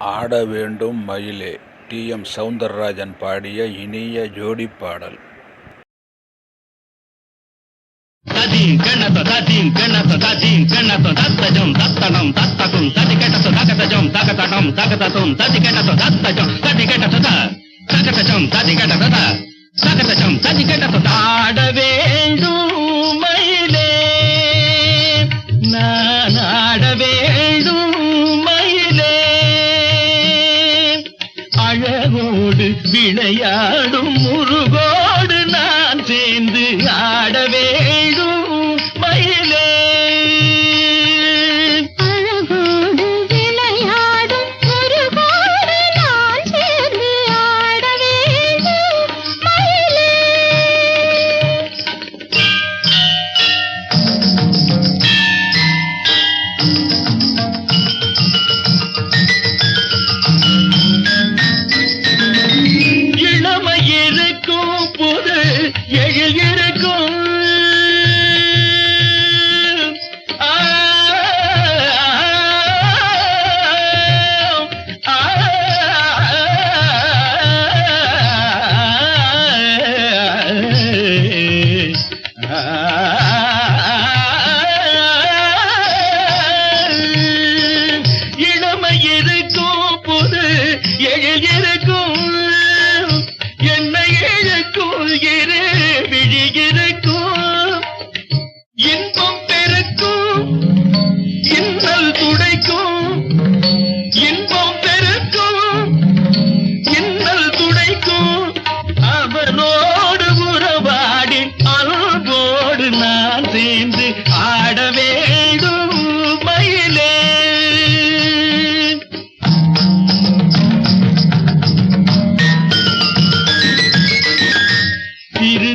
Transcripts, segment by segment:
ஆட வேண்டும் மயிலே. டி. எம். சவுந்தரராஜன் பாடிய இனிய ஜோடி பாடல். ஆட வேண்டும் மயிலே. கண்ணத அழகோடு விளையாடும் முருகோடு நான் சேர்ந்து ஆட எழில் இருக்கும்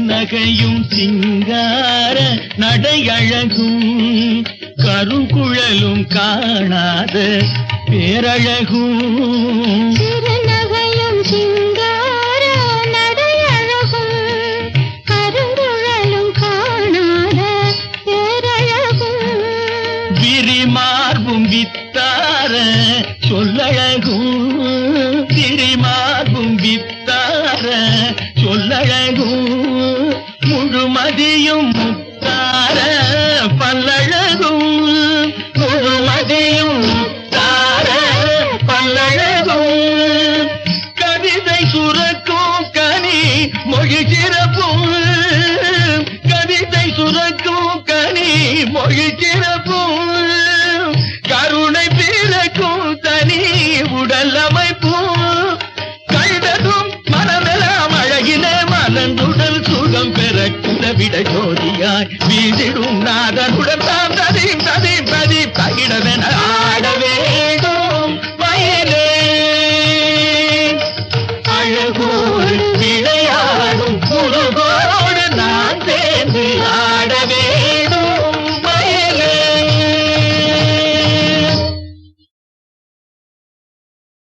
திருநகையும் சிங்கார நடையழகும். கருங்குழலும் காணாத பேரழகும். திருநகையும் சிங்கார நடையழகும். கருங்குழலும் காணாத பேரழகும். விரிமார்பும் வித்தார சொல்லழகும். முழுமதியும் தார பல்லழகும். முழுமதியும் தார பல்லழகும். கவிதை சுரக்கும் கனி மொழி சிறப்பும். கவிதை சுரக்கும் கனி மொழி சிறப்பும். கருணை பிறக்கும் தனி உடல் அமைப்பும். கண்டதும் மனமெல்லாம் அழகின மலர்ந்துடல் சுகம் பெற விட ஜோதியாய் வீசிடும் நாதனுடன் தாம் ததி ததி ததி தகிடவென ஆட வேண்டும். வயலே அழகோ